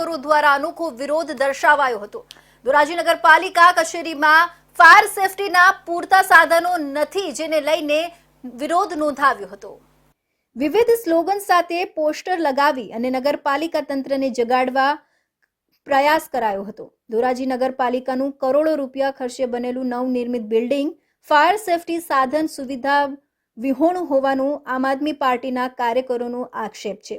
કાર્યકરો દ્વારા અનોખો વિરોધ દર્શાવાયો હતો. ધોરાજી નગરપાલિકા કચેરીમાં ફાયર સેફટીના પૂરતા સાધનો નથી, જેને લઈને વિરોધ નોંધાવ્યો હતો. વિવિધ સ્લોગન સાથે પોસ્ટર લગાવી અને નગરપાલિકા તંત્રને જગાડવા પ્રયાસ કરાયો હતો. ધોરાજી નગરપાલિકાનું કરોડો રૂપિયા ખર્ચે બનેલું નવનિર્મિત બિલ્ડિંગ ફાયર સેફટી સાધન સુવિધા વિહોણું હોવાનું આમ આદમી પાર્ટીના કાર્યકરોનો આક્ષેપ છે.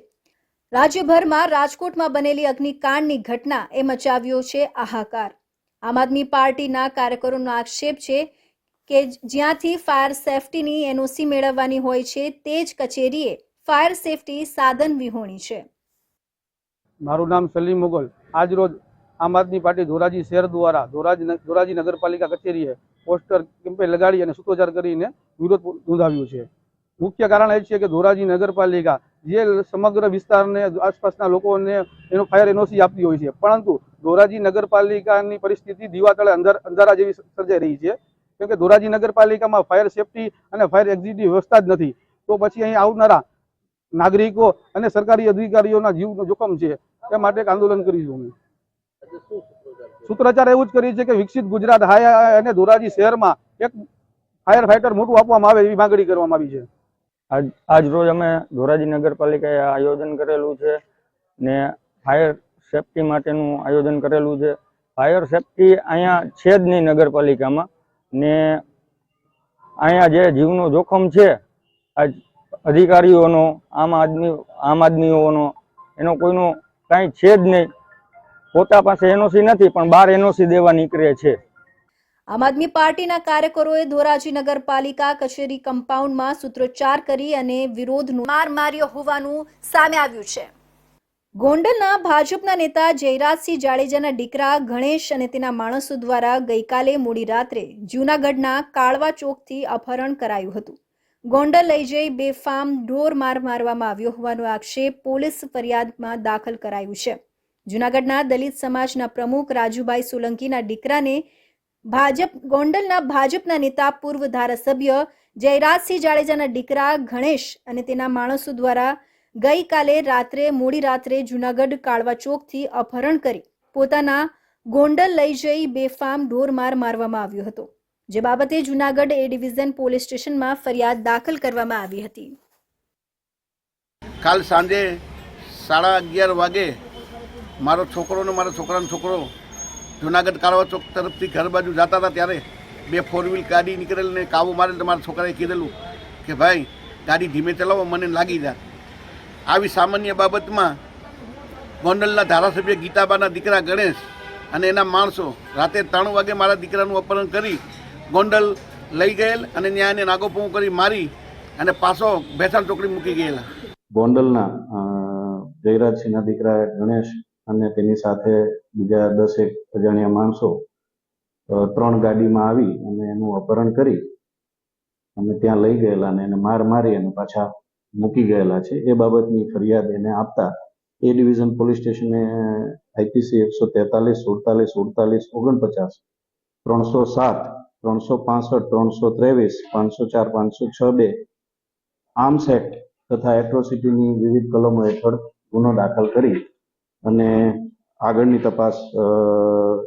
રાજ્યભરમાં રાજકોટમાં બનેલી અગ્નિકાંડની ઘટના એ મચાવ્યો છે આહાકાર આમ આદમી પાર્ટીના કાર્યકરોનો આક્ષેપ છે કે જ્યાંથી ફાયર સેફટીની એનઓસી મેળવવાની હોય છે, તે જ કચેરીએ ફાયર સેફટી સાધન વિહોણી છે. મારું નામ સલીમ મુગલ. આજ રોજ આમ આદમી પાર્ટી ધોરાજી શહેર દ્વારા ધોરાજી ધોરાજી નગરપાલિકા કચેરીએ પોસ્ટર કેમ્પેન લગાડી અને સૂત્રોચ્ચાર કરીને વિરોધ નોંધાવ્યો છે. મુખ્ય કારણ એ છે કે ધોરાજી નગરપાલિકા જે સમગ્ર વિસ્તારને આસપાસના લોકોને એનો ફાયર એનઓસી આપતી હોય છે. પરંતુ ધોરાજી નગરપાલિકાની પરિસ્થિતિ દીવાતળે અંધાર, અંધારા જેવી સર્જાઈ રહી છે. કેમ કે ધોરાજી નગરપાલિકામાં ફાયર સેફટી અને ફાયર એક્ઝિટની વ્યવસ્થા જ નથી. તો પછી અહીં આવનારા નાગરિકો અને સરકારી અધિકારીઓના જીવનું જોખમ છે. એ માટે એક આંદોલન કરીશું અમે. સૂત્રોચ્ચાર એવું જ કરી છે કે વિકસિત ગુજરાત હાય અને ધોરાજી શહેરમાં એક ફાયર ફાઈટર મોટું આપવામાં આવે એવી માંગણી કરવામાં આવી છે. આજ રોજ અમે ધોરાજી નગરપાલિકાએ આયોજન કરેલું છે ને ફાયર સેફટી માટેનું આયોજન કરેલું છે. ફાયર સેફટી અહીંયા છે જ નહીં નગરપાલિકામાં ને અહીંયા જે જીવનું જોખમ છે, આજ અધિકારીઓનો, આમ આદમી, આમ આદમીઓનો, એનો કોઈનો કાંઈ છે જ નહીં. પોતા પાસે એનઓસી નથી, પણ બહાર એનઓસી દેવા નીકળે છે. આમ આદમી પાર્ટીના કાર્યકરોએ ધોરાજી નગરપાલિકા કચેરી કમ્પાઉન્ડમાં સૂત્રોચ્ચાર કરી અને વિરોધનું માર માર્યો હોવાનું સામે આવ્યું છે. ગોંડલના ભાજપના નેતા જયરાજસિંહ જાડેજાના દીકરા ગણેશ અને તેના માણસો દ્વારા ગઈકાલે મોડી રાત્રે જૂનાગઢના કાળવા ચોકથી અપહરણ કરાયું હતું. ગોંડલ લઈ જઈ બેફામ ઢોર માર મારવામાં આવ્યો હોવાનો આક્ષેપ પોલીસ ફરિયાદમાં દાખલ કરાયું છે. જૂનાગઢના દલિત સમાજના પ્રમુખ રાજુભાઈ સોલંકીના દીકરાને ભાજપ, ગોંડલના ભાજપના નેતા, પૂર્વ ધારાસભ્ય જયરાજસિંહ જાડેજાના દીકરા ગણેશ અને તેના માણસો દ્વારા ગઈકાલે રાત્રે, મોડી રાત્રે જૂનાગઢ કાળવા ચોકથી અપહરણ કરી પોતાના ગોંડલ લઈ જઈ બેફામ ઢોરમાર મારવામાં આવ્યો હતો. જે બાબતે જૂનાગઢ એ ડિવિઝન પોલીસ સ્ટેશનમાં ફરિયાદ દાખલ કરવામાં આવી હતી. કાલ સાંજે સાડા અગિયાર વાગે મારો છોકરો ને મારા છોકરાનો છોકરો જુનાગઢ કાળવા ચોક તરફથી ઘર બાજુ જતા હતા ત્યારે બે ફોર વ્હીલ ગાડી નીકળેલી ને કાબુ મારેલ તો મારા છોકરાએ કીધેલું કે, ભાઈ, ગાડી ધીમે ચલાવો, મને લાગી જાય આવી સામાન્ય બાબતમાં ગોંડલના ધારાસભ્ય ગીતાબાના દીકરા ગણેશ અને એના માણસો રાતે ત્રણ વાગે મારા દીકરાનું અપહરણ કરી ગોંડલ લઈ ગયેલ અને ત્યાં એને નાગોપું કરી મારી અને પાછો ભેસાણ ચોકડી મૂકી ગયેલા. ગોંડલના જયરાજસિંહના દીકરા ગણેશ અને તેની સાથે બીજા દસેક અજાણ્યા માણસો ત્રણ ગાડીમાં આવી અને એનું અપહરણ કરી અને ત્યાં લઈ ગયેલા અને એને માર મારી અને પાછા મૂકી ગયેલા છે. એ બાબતની ફરિયાદ એને આપતા એ ડિવિઝન પોલીસ સ્ટેશને આઈપીસી એકસો તેતાલીસ, સુડતાલીસ સુડતાલીસ ઓગણપચાસ, ત્રણસો સાત, ત્રણસો પાસઠ, ત્રણસો ત્રેવીસ, પાંચસો ચાર, પાંચસો છ બે આર્મ્સ એક્ટ તથા એટ્રોસિટીની વિવિધ કલમો હેઠળ ગુનો દાખલ કરી અને આગળની તપાસ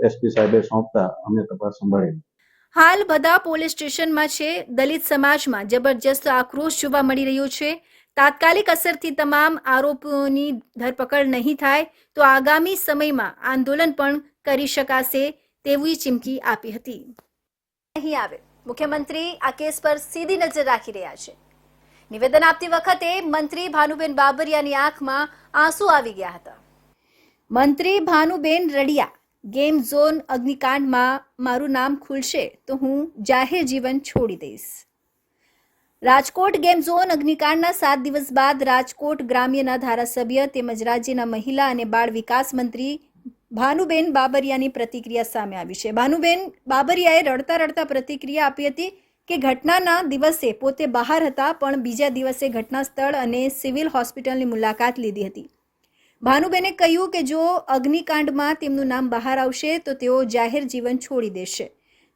એસપી સાહેબે સોંપતા અમે તપાસ સંભાળી હાલ બધા પોલીસ સ્ટેશનમાં છે દલિત સમાજમાં જબરજસ્ત આક્રોશ જોવા મળી રહ્યો છે. તાત્કાલિક અસરથી તમામ આરોપીઓની ધરપકડ નહીં થાય તો આગામી સમયમાં આંદોલન પણ કરી શકાશે તેવી ચીમકી આપી હતી. અહીં આવે. મુખ્યમંત્રી આ કેસ પર સીધી નજર રાખી રહ્યા છે. નિવેદન આપતી વખતે મંત્રી ભાનુબેન બાબરિયાની આંખમાં આંસુ આવી ગયા હતા. મંત્રી ભાનુબેન રડિયા, ગેમ ઝોન અગ્નિકાંડમાં મારું નામ ખુલશે તો હું જાહેર જીવન છોડી દઈશ. રાજકોટ ગેમ ઝોન અગ્નિકાંડના સાત દિવસ બાદ રાજકોટ ગ્રામ્યના ધારાસભ્ય તેમજ રાજ્યના મહિલા અને બાળ વિકાસ મંત્રી ભાનુબેન બાબરિયાની પ્રતિક્રિયા સામે આવી છે. ભાનુબેન બાબરિયાએ રડતા રડતા પ્રતિક્રિયા આપી હતી કે ઘટનાના દિવસે પોતે બહાર હતા પણ બીજા દિવસે ઘટના સ્થળ અને સિવિલ હોસ્પિટલની મુલાકાત લીધી હતી. ભાનુબેને કહ્યું કે જો અગ્નિકાંડમાં તેમનું નામ બહાર આવશે, તો તેઓ જાહેર જીવન છોડી દેશે.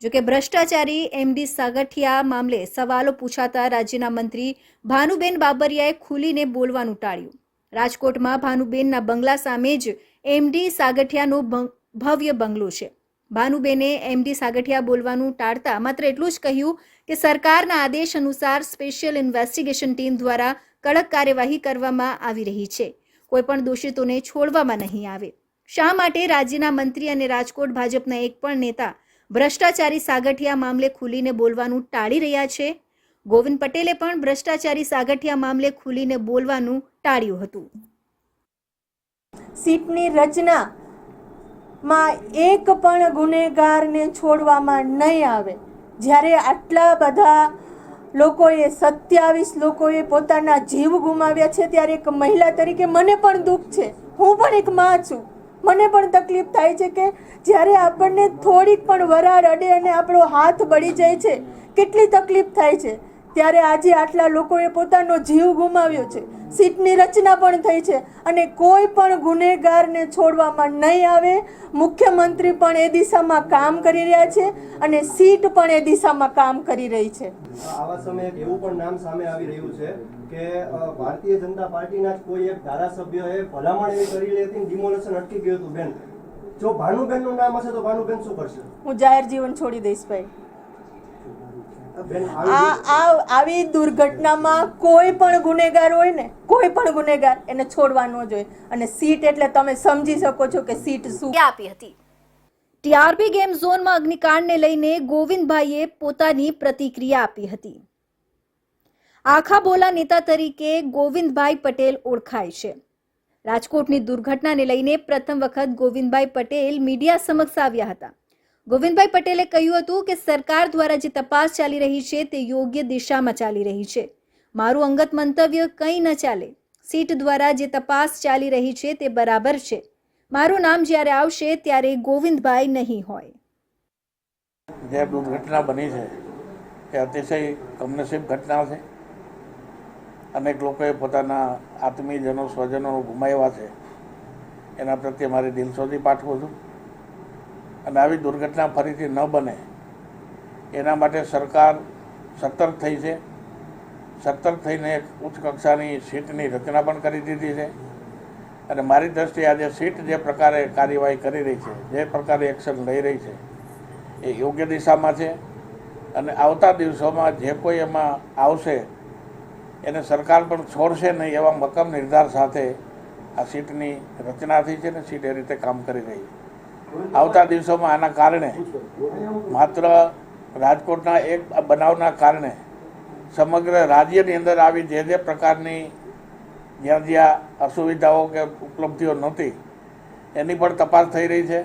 જોકે ભ્રષ્ટાચારી એમડી સાગઠિયા મામલે સવાલો પૂછાતા રાજ્યના મંત્રી ભાનુબેન બાબરિયાએ ખુલીને બોલવાનું ટાળ્યું. રાજકોટમાં ભાનુબેનના બંગલા સામે જ એમડી સાગઠિયાનો ભવ્ય બંગલો છે. ભાનુબેને એમડી સાગઠિયા બોલવાનું ટાળતા માત્ર એટલું જ કહ્યું કે સરકારના આદેશ અનુસાર સ્પેશિયલ ઇન્વેસ્ટિગેશન ટીમ દ્વારા કડક કાર્યવાહી કરવામાં આવી રહી છે. કોઈપણ દોષિતોને છોડવામાં નહીં આવે. શા માટે રાજ્યના મંત્રી અને રાજકોટ ભાજપના એક પણ નેતા ભ્રષ્ટાચારી સાગઠિયા મામલે ખુલીને બોલવાનું ટાળી રહ્યા છે? ગોવિંદ પટેલે પણ ભ્રષ્ટાચારી સાગઠિયા મામલે ખુલીને બોલવાનું ટાળ્યું હતું. સીટની રચનામાં એક પણ ગુનેગારને છોડવામાં નહીં આવે. જ્યારે આટલા બધા લોકોએ સત્યાવીસ લોકોએ પોતાના જીવ ગુમાવ્યા છે, ત્યારે એક મહિલા તરીકે મને પણ દુઃખ છે. હું પણ એક માં છું. મને પણ તકલીફ થાય છે કે જ્યારે આપણને થોડીક પણ વરાળ અડે અને આપણો હાથ બળી જાય છે, કેટલી તકલીફ થાય છે. ત્યારે આજે આટલા લોકોએ પોતાનો જીવ ગુમાવ્યો છે. સીટની રચના પણ થઈ છે અને કોઈ પણ ગુનેગારને છોડવામાં નહીં આવે. મુખ્યમંત્રી પણ એ દિશામાં કામ કરી રહ્યા છે અને સીટ પણ એ દિશામાં કામ કરી રહી છે. આવા સમયે એવું પણ નામ સામે આવી રહ્યું છે કે ભારતીય જનતા પાર્ટીના જ કોઈ એક ધારાસભ્યએ ભલામણ એવી કરી લેતી ડિમોલેશન અટકી ગયું હતું બેન. જો ભાનુબેનનું નામ હશે તો ભાનુબેન શું કરશે? હું જાહેર જીવન છોડી દઈશ ભાઈ. આ આવી આ આવી દુર્ઘટનામાં કોઈ પણ ગુનેગાર હોય ને કોઈ પણ ગુનેગાર એને છોડવા ન જોઈએ. અને સીટ એટલે તમે સમજી શકો છો કે સીટ શું. આપી હતી. ટીઆરપી ગેમ ઝોનમાં અગ્નિકાંડને લઈને ગોવિંદભાઈએ પોતાની પ્રતિક્રિયા આપી હતી. આખા બોલા નેતા તરીકે ગોવિંદભાઈ પટેલ ઓળખાય છે. રાજકોટની દુર્ઘટનાને લઈને પ્રથમ વખત ગોવિંદભાઈ પટેલ મીડિયા સમક્ષ આવ્યા હતા. ગોવિંદભાઈ પટેલે કહ્યું હતું કે સરકાર દ્વારા જે તપાસ ચાલી રહી છે તે યોગ્ય દિશામાં ચાલી રહી છે. મારું અંગત મંતવ્ય કંઈ ન ચાલે. સીટ દ્વારા જે તપાસ ચાલી રહી છે તે બરાબર છે. મારું નામ જ્યારે આવશે ત્યારે ગોવિંદભાઈ નહીં હોય. જે દુર્ઘટના બની છે એ અતિશય કમનસીબ ઘટના છે. અનેક લોકોએ પોતાના આત્મીયજનો સ્વજનો ગુમાવ્યા છે. એના પ્રત્યે મારે દિલસોથી પાઠવું છું. અને આવી દુર્ઘટના ફરીથી ન બને. એના માટે સરકાર સતર્ક થઈ છે. સતર્ક થઈને એક ઉચ્ચ કક્ષાની સીટની રચના પણ કરી દીધી છે. અને મારી દ્રષ્ટિએ આજે સીટ જે પ્રકારે કાર્યવાહી કરી રહી છે, જે પ્રકારે એક્શન લઈ રહી છે, એ યોગ્ય દિશામાં છે. અને આવતા દિવસોમાં જે કોઈ એમાં આવશે, એને સરકાર પણ છોડશે નહીં એવા મક્કમ નિર્ધાર સાથે આ સીટની રચના થઈ છે ને સીટ એ રીતે કામ કરી રહી છે. આવતા દિવસોમાં આના કારણે માત્ર રાજકોટના એક બનાવના કારણે સમગ્ર રાજ્યની અંદર આવી જે જે પ્રકારની જ્યાં જ્યાં અસુવિધાઓ કે ઉપલબ્ધિઓ નહોતી, એની પણ તપાસ થઈ રહી છે.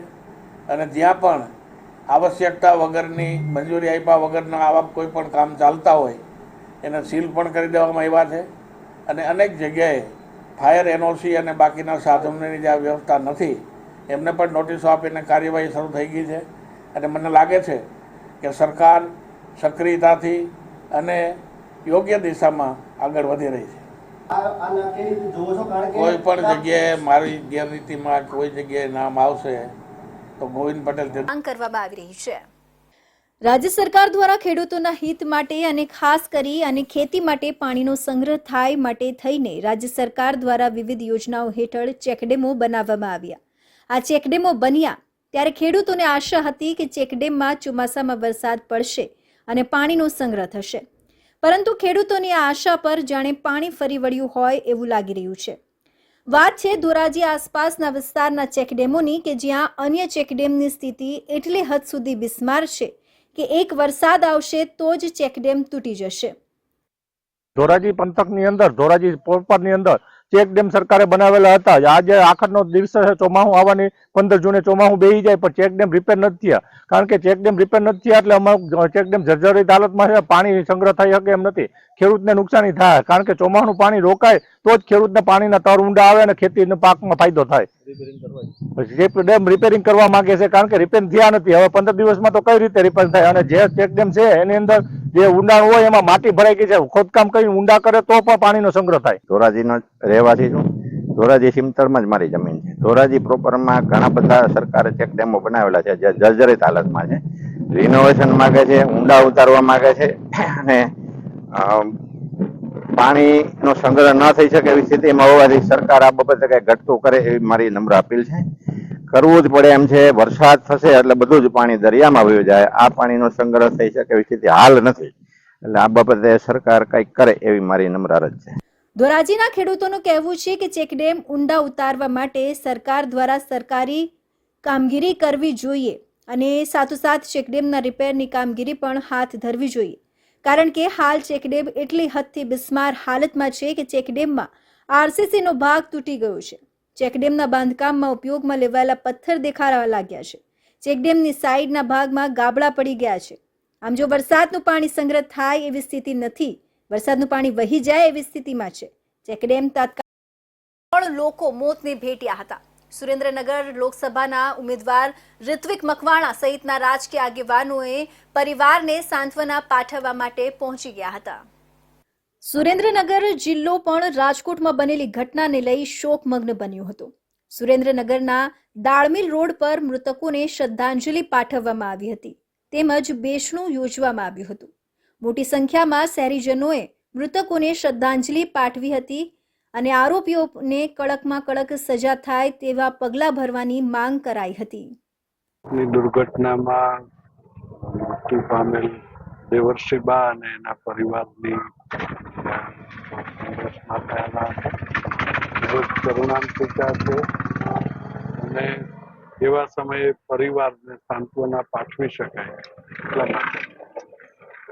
અને જ્યાં પણ આવશ્યકતા વગરની, મંજૂરી આપ્યા વગરના આવા કોઈ પણ કામ ચાલતા હોય, એને સીલ પણ કરી દેવામાં આવ્યા છે. અને અનેક જગ્યાએ ફાયર એનઓસી અને બાકીના સાધનોની જે વ્યવસ્થા નથી એમને પણ નોટિસો આપીને કાર્યવાહી શરૂ થઈ ગઈ છે. અને મને લાગે છે કે સરકાર સક્રિયતાથી અને યોગ્ય દિશામાં આગળ વધી રહી છે. આ આના કેવી રીતે જોવો છો? કારણ કે કોઈ પણ જગ્યાએ મારી ગેરરીતિમાં કોઈ જગ્યાએ નામ આવશે તો ગોવિંદ પટેલ કરવામાં આવી રહી છે. રાજ્ય સરકાર દ્વારા ખેડૂતોના હિત માટે અને ખાસ કરી અને ખેતી માટે પાણીનો સંગ્રહ થાય માટે થઈને રાજ્ય સરકાર દ્વારા વિવિધ યોજનાઓ હેઠળ ચેકડેમો બનાવવામાં આવ્યા. આ ચેકડેમો બન્યા ત્યારે ખેડૂતોને આશા હતી કે ચેકડેમમાં ચોમાસામાં વરસાદ પડશે અને પાણીનો સંગ્રહ થશે. પરંતુ ખેડૂતોની આશા પર જાણે પાણી ફરી વળ્યું હોય એવું લાગી રહ્યું છે. વાત છે ધોરાજી આસપાસના વિસ્તારના ચેકડેમોની કે જ્યાં અન્ય ચેકડેમની સ્થિતિ એટલી હદ સુધી બિસ્માર છે કે એક વરસાદ આવશે તો જ ચેકડેમ તૂટી જશે. ધોરાજી પંથકની અંદર, ધોરાજી પોરપરની અંદર ચેક ડેમ સરકારે બનાવેલા હતા. આજે આખરનો દિવસ ચોમાહું આવવાની, પંદર જૂને ચોમાહું બેહી જાય, પણ ચેક ડેમ રિપેર નથી થયા. કારણ કે ચેક ડેમ રિપેર નથી થયા એટલે અમારું ચેક ડેમ જર્જરિત હાલતમાં છે, પાણી સંગ્રહ થઈ શકે એમ નથી. ખેડૂતને નુકસાની થાય, કારણ કે ચોમાહાનું પાણી રોકાય તો જ ખેડૂતને પાણીના તર ઊંડા આવે અને ખેતીના પાકમાં ફાયદો થાય. ડેમ રિપેરિંગ કરવા માંગે છે કારણ કે રિપેર થયા નથી. હવે પંદર દિવસમાં તો કઈ રીતે રિપેર થાય? અને જે ચેક ડેમ છે એની અંદર જે ઊંડાણ હોય એમાં માટી ભરાઈ ગઈ છે. ખોદકામ કરી ઊંડા કરે તો પણ પાણીનો સંગ્રહ થાય. ધોરાજીનો નો રહેવાસી છું. ધોરાજી સિમતરમાં જ મારી જમીન છે. ધોરાજી પ્રોપરમાં ઘણા બધા સરકારે ચેક ડેમો બનાવેલા છે જે જર્જરિત હાલતમાં છે. રિનોવેશન માંગે છે ઊંડા ઉતારવા માંગે છે. અને પાણીનો સંગ્રહ ન થઈ શકે એવી સ્થિતિમાં હોવાથી સરકાર આ બાબતે કઈ ઘટતું કરે એવી મારી નમ્ર અપીલ છે. કરવું જ પડે એમ છે, વરસાદ થશે એટલે બધું જ પાણી દરિયામાં વયું જાય. આ પાણીનો સંગ્રહ થઈ શકે એવી સ્થિતિ હાલ નથી. એટલે આ બાબતે સરકાર કંઈક કરે એવી મારી નમ્ર અરજ છે. ધોરાજીના ખેડૂતોનું કહેવું છે કે ચેકડેમ ઊંડા ઉતારવા માટે સરકાર દ્વારા સરકારી કામગીરી કરવી જોઈએ અને સાથોસાથ ચેકડેમના રિપેરની કામગીરી પણ હાથ ધરવી જોઈએ. કારણ કે હાલ ચેકડેમ એટલી હદથી બિસ્માર હાલતમાં છે કે ચેકડેમમાં આરસીસીનો ભાગ તૂટી ગયો છે. ચેકડેમના બાંધકામમાં ઉપયોગમાં લેવાયેલા પથ્થર દેખાડવા લાગ્યા છે. ચેકડેમની સાઈડના ભાગમાં ગાબડા પડી ગયા છે. આમ જો વરસાદનું પાણી સંગ્રહ થાય એવી સ્થિતિ નથી, વરસાદનું પાણી વહી જાય એવી સ્થિતિમાં છે. ચેકડેમ તાત્કાલિક લોકો મોતને ભેટ્યા હતા. સુરેન્દ્રનગર લોકસભાના ઉમેદવાર ઋત્વિક મકવાણા સહિતના રાજકીય આગેવાનોએ પરિવારને સાંત્વના પાઠવવા માટે પહોંચી ગયા હતા. સુરેન્દ્રનગર જિલ્લો પણ રાજકોટમાં બનેલી ઘટનાને લઈ શોકમગ્ન બન્યો હતો. સુરેન્દ્રનગરના દાળમીલ રોડ પર મૃતકોને શ્રદ્ધાંજલિ પાઠવવામાં આવી હતી. તેમજ બેસણું યોજવામાં આવ્યું હતું. મોટી સંખ્યામાં શહેરીજનોએ મૃતકોને શ્રદ્ધાંજલિ પાઠવી હતી અને આરોપીઓને કડકમાં કડક સજા થાય તેવા પગલાં ભરવાની માંગ કરાઈ હતી. દુર્ઘટનામાં મૃત્યુ પામેલ દેવર્ષિબા અને એના પરિવારની સંઘર્ષમાં થયેલા કરુણાંતિકા છે. અને એવા સમયે પરિવારને સાંત્વના પાઠવી શકાય એટલા માટે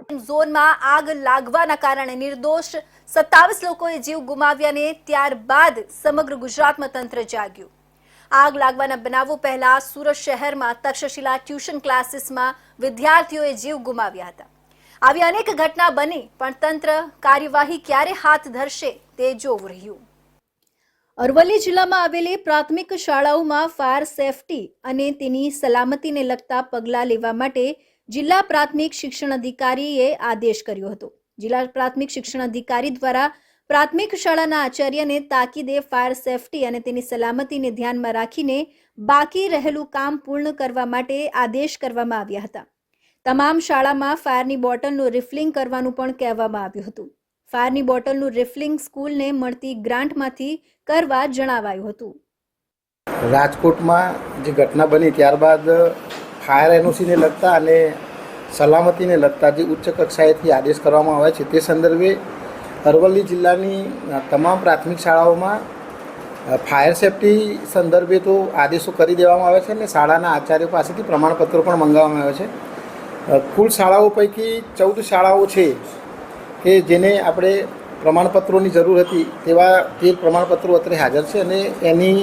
ઝોનમાં આગ લાગવાના કારણે નિર્દોષ સત્તાવીસ લોકોએ જીવ ગુમાવ્યા ને ત્યારબાદ સમગ્ર ગુજરાતમાં તંત્ર જાગ્યું. આગ લાગવાના બનાવો પહેલા સુરત શહેરમાં તક્ષશિલા ટ્યુશન ક્લાસીસમાં વિદ્યાર્થીઓએ જીવ ગુમાવ્યા હતા. આવી અનેક ઘટના બની, પણ તંત્ર કાર્યવાહી ક્યારે હાથ ધરશે તે જોવું રહ્યું. અરવલ્લી જિલ્લામાં આવેલી પ્રાથમિક શાળાઓમાં ફાયર સેફટી અને તેની સલામતીને લગતા પગલાં લેવા માટે જિલ્લા પ્રાથમિક શિક્ષણ અધિકારીએ આદેશ કર્યો હતો. જિલ્લા પ્રાથમિક શિક્ષણ અધિકારી દ્વારા પ્રાથમિક શાળાના આચાર્યને તાકીદે ફાયર સેફટી અને તેની સલામતીને ધ્યાનમાં રાખીને બાકી રહેલું કામ પૂર્ણ કરવા માટે આદેશ કરવામાં આવ્યા હતા. તમામ શાળામાં ફાયરની બોટલનું રિફલિંગ કરવાનું પણ કહેવામાં આવ્યું હતું. ફાયરની બોટલનું રિફલિંગ સ્કૂલને મળતી ગ્રાન્ટમાંથી કરવા જણાવાયું હતું. રાજકોટમાં જે ઘટના બની ત્યારબાદ ફાયર એનઓસીને લગતા અને સલામતીને લગતા જે ઉચ્ચ કક્ષાએથી આદેશ કરવામાં આવે છે, તે સંદર્ભે અરવલ્લી જિલ્લાની તમામ પ્રાથમિક શાળાઓમાં ફાયર સેફટી સંદર્ભે તો આદેશો કરી દેવામાં આવે છે અને શાળાના આચાર્યો પાસેથી પ્રમાણપત્રો પણ મંગાવવામાં આવે છે. કુલ શાળાઓ પૈકી ચૌદ શાળાઓ છે કે જેને આપણે પ્રમાણપત્રોની જરૂર હતી તેવા તે પ્રમાણપત્રો અત્રે હાજર છે અને એની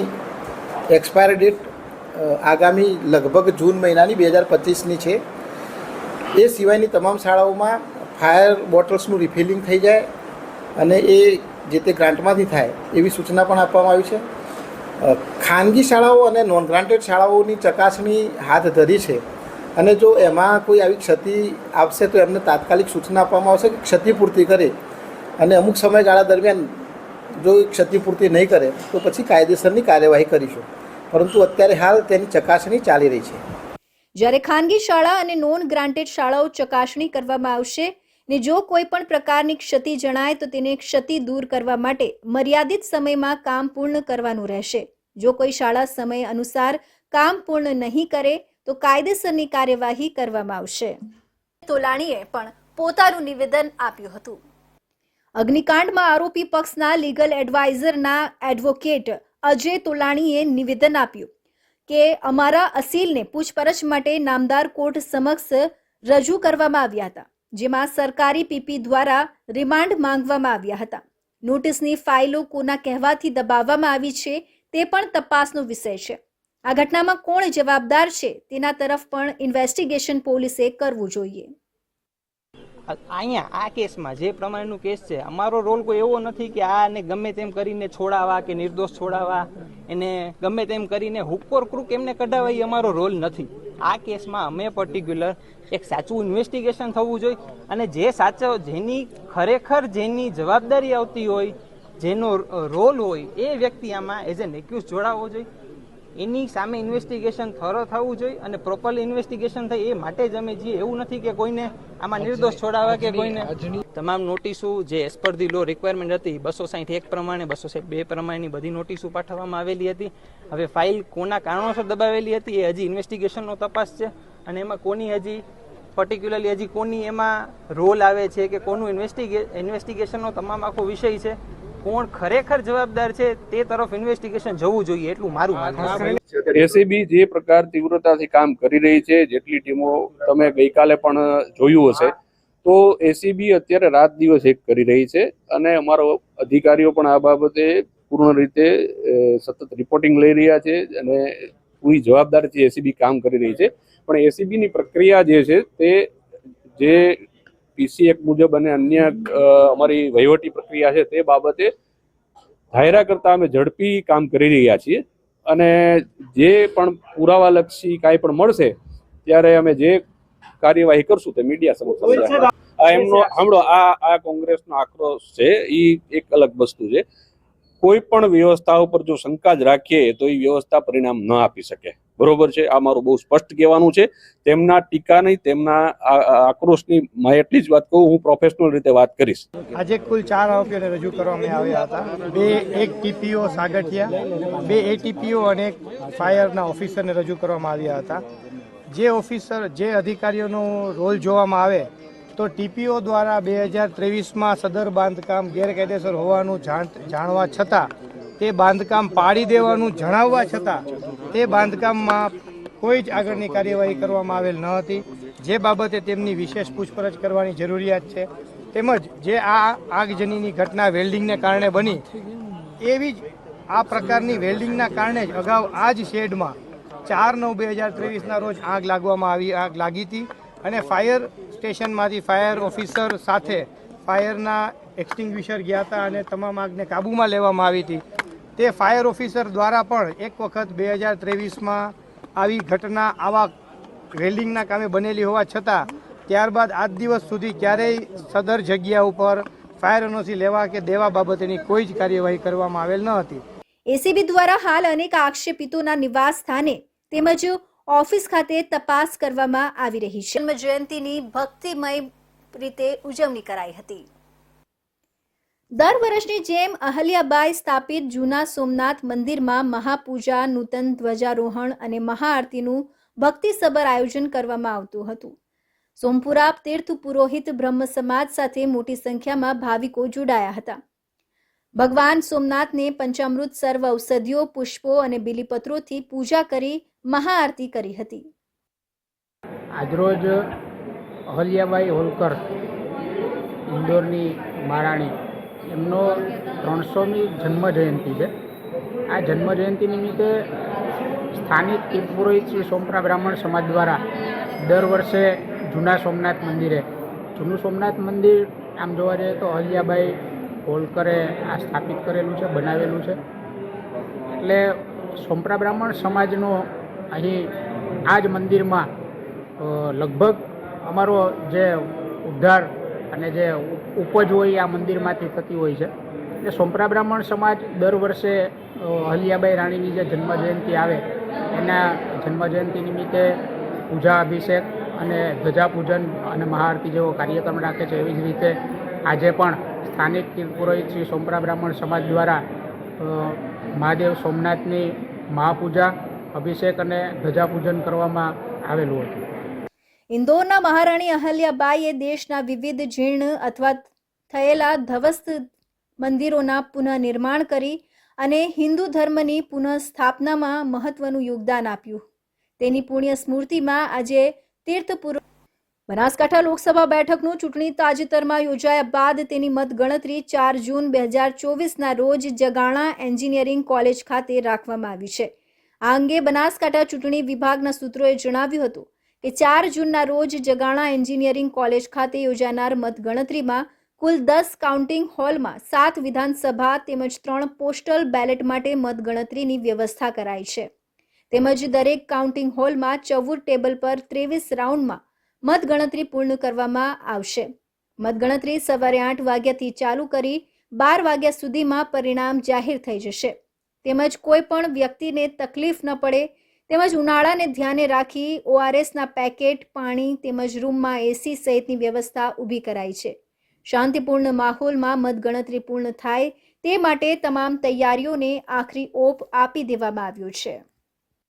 એક્સપાયર ડેટ આગામી લગભગ જૂન મહિનાની બે હજાર પચીસની છે. એ સિવાયની તમામ શાળાઓમાં ફાયર બોટલ્સનું રિફિલિંગ થઈ જાય અને એ જે તે ગ્રાન્ટમાંથી થાય એવી સૂચના પણ આપવામાં આવી છે. ખાનગી શાળાઓ અને નોન ગ્રાન્ટેડ શાળાઓની ચકાસણી હાથ ધરી છે અને જો એમાં કોઈ આવી ક્ષતિ આવશે તો એમને તાત્કાલિક સૂચના આપવામાં આવશે કે ક્ષતિપૂર્તિ કરે અને અમુક સમયગાળા દરમિયાન જો ક્ષતિપૂર્તિ નહીં કરે તો પછી કાયદેસરની કાર્યવાહી કરીશું. પરંતુ અત્યારે હાલ તેની ચકાસણી ચાલી રહી છે. જ્યારે ખાનગી શાળા અને નોન ગ્રાન્ટેડ શાળાઓ ચકાસણી કરવામાં આવશે ને જો કોઈ પણ પ્રકારની ક્ષતિ જણાય તો તેને ક્ષતિ દૂર કરવા માટે મર્યાદિત સમયમાં કામ પૂર્ણ કરવાનું રહેશે. જો કોઈ શાળા સમય અનુસાર કામ પૂર્ણ નહીં કરે તો કાયદેસરની કાર્યવાહી કરવામાં આવશે. તોલાણીએ પણ પોતાનું નિવેદન આપ્યું હતું. અગ્નિકાંડમાં આરોપી પક્ષના લીગલ એડવાઇઝરના એડવોકેટ અજય તોલાણીએ નિવેદન આપ્યું કે અમારા અસીલને પૂછપરછ માટે નામદાર કોર્ટ સમક્ષ રજૂ કરવામાં આવ્યા હતા, જેમાં સરકારી પીપી દ્વારા રિમાન્ડ માંગવામાં આવ્યા હતા. નોટિસની ફાઇલો કોના કહેવાથી દબાવવામાં આવી છે તે પણ તપાસનો વિષય છે. આ ઘટનામાં કોણ જવાબદાર છે તેના તરફ પણ ઇન્વેસ્ટિગેશન પોલીસે કરવું જોઈએ. અહીંયા આ કેસમાં જે પ્રમાણેનું કેસ છે, અમારો રોલ કોઈ એવો નથી કે આને ગમે તેમ કરીને છોડાવવા કે નિર્દોષ છોડાવવા એને ગમે તેમ કરીને હુક્કોર ક્રૂક એમને કઢાવવા એ અમારો રોલ નથી. આ કેસમાં અમે પર્ટિક્યુલર એક સાચું ઇન્વેસ્ટિગેશન થવું જોઈએ અને જે સાચો, જેની ખરેખર જેની જવાબદારી આવતી હોય, જેનો રોલ હોય એ વ્યક્તિ આમાં એઝ એન એક્યુઝ જોડાવવો જોઈએ. એની સામે ઇન્વેસ્ટિગેશન થરો થવું જોઈએ અને પ્રોપરલી ઇન્વેસ્ટિગેશન થાય એ માટે જ અમે જઈએ એવું નથી કે કોઈને આમાં નિર્દોષ છોડાવવા કે કોઈને. તમામ નોટિસો જે as per the law requirement હતી બસો સાઠ એક પ્રમાણે બસો સાઠ બે પ્રમાણેની બધી નોટિસો પાઠવવામાં આવેલી હતી. હવે ફાઇલ કોના કારણોસર દબાવેલી હતી એ હજી ઇન્વેસ્ટિગેશનનો તપાસ છે અને એમાં કોની હજી પર્ટિક્યુલરલી હજી કોની એમાં રોલ આવે છે કે કોનું ઇન્વેસ્ટિગે ઇન્વેસ્ટિગેશનનો તમામ આખો વિષય છે. કોણ ખરેખર જવાબદાર છે તે તરફ ઇન્વેસ્ટિગેશન જવું જોઈએ એટલું મારું માનવું છે. એસીબી જે પ્રકાર તીવ્રતાથી કામ કરી રહી છે જેટલી ટીમો તમે ગઈકાલે પણ જોયું હશે તો એસીબી અત્યારે રાત દિવસ એક કરી રહી છે અને અમારો અધિકારીઓ પણ આ બાબતે પૂર્ણ રીતે સતત રિપોર્ટિંગ લઈ રહ્યા છે અને પૂરી જવાબદારીથી એસીબી કામ કરી રહી છે. પણ એસીબીની પ્રક્રિયા જે છે તે જે પીસી એક મુજબ અને અન્ય અમારી વહીવટી પ્રક્રિયા છે તે બાબતે ધાયરા કરતા અમે ઝડપી કામ કરી રહ્યા છીએ. અને જે પણ પુરાવાલક્ષી કાંઈ પણ મળશે ત્યારે અમે જે કાર્યવાહી કરશું તે મીડિયા સમક્ષ આ એમનો સાંભળો આ આ કોંગ્રેસનો આક્રોશ છે એ એક અલગ વસ્તુ છે. કોઈ પણ વ્યવસ્થા ઉપર જો શંકા જ રાખીએ તો એ વ્યવસ્થા પરિણામ ન આપી શકે. બરોબર છે? આ મારું બહુ સ્પષ્ટ કહેવાનું છે. તેમના ટીકાની તેમના આક્રોશની મેં એટલી જ વાત કહું, હું પ્રોફેશનલ રીતે વાત કરીશ. આજે કુલ ચાર આરોપીઓને રજૂ કરવામાં આવ્યા હતા. બે એક ટીપીઓ સાગઠિયા, બે એટીપીઓ અને એક ફાયરના ઓફિસરને રજૂ કરવામાં આવ્યા હતા. જે ઓફિસર, જે અધિકારીઓનો રોલ જોવામાં આવે, તો ટીપીઓ દ્વારા બે હજાર ત્રેવીસમાં સદર બાંધકામ ગેરકાયદેસર હોવાનું જાણ, જાણવા છતાં તે બાંધકામ પાડી દેવાનું જણાવવા છતાં તે બાંધકામમાં કોઈ જ આગળની કાર્યવાહી કરવામાં આવેલ ન હતી. જે બાબતે તેમની વિશેષ પૂછપરછ કરવાની જરૂરિયાત છે. તેમજ જે આ આગજનીની ઘટના વેલ્ડિંગને કારણે બની, એવી જ આ પ્રકારની વેલ્ડિંગના કારણે જ અગાઉ આ જ શેડમાં ચાર નવ બે હજાર ત્રેવીસના રોજ આગ લાગવામાં આવી, આગ લાગી હતી અને ફાયર સ્ટેશનમાંથી ફાયર ઓફિસર સાથે ફાયરના એક્સટિંગ્વિશર ગયા હતા અને તમામ આગને કાબૂમાં લેવામાં આવી હતી. તે ફાયર ઓફિસર દ્વારા પણ એક વખત બે હજાર ત્રેવીસમાં આવી ઘટના આવા વેલ્ડિંગના કામે બનેલી હોવા છતાં, ત્યારબાદ આજ દિવસ સુધી ક્યારેય સદર જગ્યા ઉપર ફાયર એનઓસી લેવા કે દેવા બાબતેની કોઈ જ કાર્યવાહી કરવામાં આવેલ ન હતી. એસીબી દ્વારા હાલ અનેક આક્ષેપિતોના નિવાસ સ્થાને તેમજ ઓફિસ ખાતે તપાસ કરવામાં આવી રહી છે. જન્મ જયંતિની ભક્તિમય રીતે ઉજવણી કરાઈ હતી. દર વર્ષની જેમ અહલ્યાબાઈ સ્થાપિત જૂના સોમનાથ મંદિરમાં મહાપૂજા, નૂતન ધ્વજારોહણ અને મહાઆરતીનું ભક્તિસભર આયોજન કરવામાં આવતું હતું. સોમપુરા તીર્થ પુરોહિત બ્રહ્મ સમાજ સાથે મોટી સંખ્યામાં ભાવિકો જોડાયા હતા. ભગવાન સોમનાથને પંચામૃત સર્વ ઔષધિઓ, પુષ્પો અને બિલીપત્રોથી પૂજા કરી મહાઆરતી કરી હતી. આજરોજ અહલ્યાબાઈ હોલકર, ઇન્દોરની મહારાણી એમનો ત્રણસોમી જન્મ જયંતિ છે. આ જન્મ જયંતિ નિમિત્તે સ્થાનિક પુરોહિત શ્રી સોમપરા બ્રાહ્મણ સમાજ દ્વારા દર વર્ષે જૂના સોમનાથ મંદિરે, જૂનું સોમનાથ મંદિર આમ જોવા જઈએ તો અહલ્યાબાઈ હોલકરે આ સ્થાપિત કરેલું છે, બનાવેલું છે. એટલે સોમપરા બ્રાહ્મણ સમાજનો અહીં આ જ મંદિરમાં લગભગ અમારો જે ઉદ્ધાર અને જે ઉપજ હોય આ મંદિરમાંથી થતી હોય છે. એટલે સોમપરા બ્રાહ્મણ સમાજ દર વર્ષે હલિયાબાઈ રાણીની જે જન્મ જયંતિ આવે, એના જન્મ જયંતિ નિમિત્તે પૂજા, અભિષેક અને ધજા પૂજન અને મહાઆરતી જેવો કાર્યક્રમ રાખે છે. એવી જ રીતે આજે પણ સ્થાનિક તીર્થપુરોહિત શ્રી સોમપરા બ્રાહ્મણ સમાજ દ્વારા મહાદેવ સોમનાથની મહાપૂજા, અભિષેક અને ધજા પૂજન કરવામાં આવેલું હતું. ઇન્દોરના મહારાણી અહલ્યાબાઈએ દેશના વિવિધ જીર્ણ અથવા થયેલા ધ્વસ્ત મંદિરોના પુનઃનિર્માણ કરી અને હિન્દુ ધર્મની પુનઃસ્થાપનામાં મહત્વનું યોગદાન આપ્યું. તેની પુણ્ય સ્મૃતિમાં આજે તીર્થપુર બનાસકાંઠા લોકસભા બેઠકનું ચૂંટણી તાજેતરમાં યોજાયા બાદ તેની મતગણતરી ચાર જૂન બે હજાર ચોવીસના રોજ જગાણા એન્જિનિયરિંગ કોલેજ ખાતે રાખવામાં આવી છે. આ અંગે બનાસકાંઠા ચૂંટણી વિભાગના સૂત્રોએ જણાવ્યું હતું કે ચાર જૂનના રોજ જગાણા એન્જિનિયરિંગ કોલેજ ખાતે યોજાનાર મતગણતરીમાં કુલ દસ કાઉન્ટિંગ હોલમાં સાત વિધાનસભા તેમજ ત્રણ પોસ્ટલ બેલેટ માટે મતગણતરીની વ્યવસ્થા કરાઈ છે. તેમજ દરેક કાઉન્ટિંગ હોલમાં ચૌદ ટેબલ પર ત્રેવીસ રાઉન્ડમાં મતગણતરી પૂર્ણ કરવામાં આવશે. મતગણતરી સવારે આઠ વાગ્યાથી ચાલુ કરી બાર વાગ્યા સુધીમાં પરિણામ જાહેર થઈ જશે. તેમજ કોઈ પણ વ્યક્તિને તકલીફ ન પડે તેમજ ઉનાળાને ધ્યાને રાખી ઓઆરએસના પેકેટ, પાણી તેમજ રૂમમાં એસી સહિતની વ્યવસ્થા ઊભી કરાઈ છે. શાંતિપૂર્ણ માહોલમાં મતગણતરી પૂર્ણ થાય તે માટે તમામ તૈયારીઓને આખરી ઓપ આપી દેવામાં આવ્યો છે.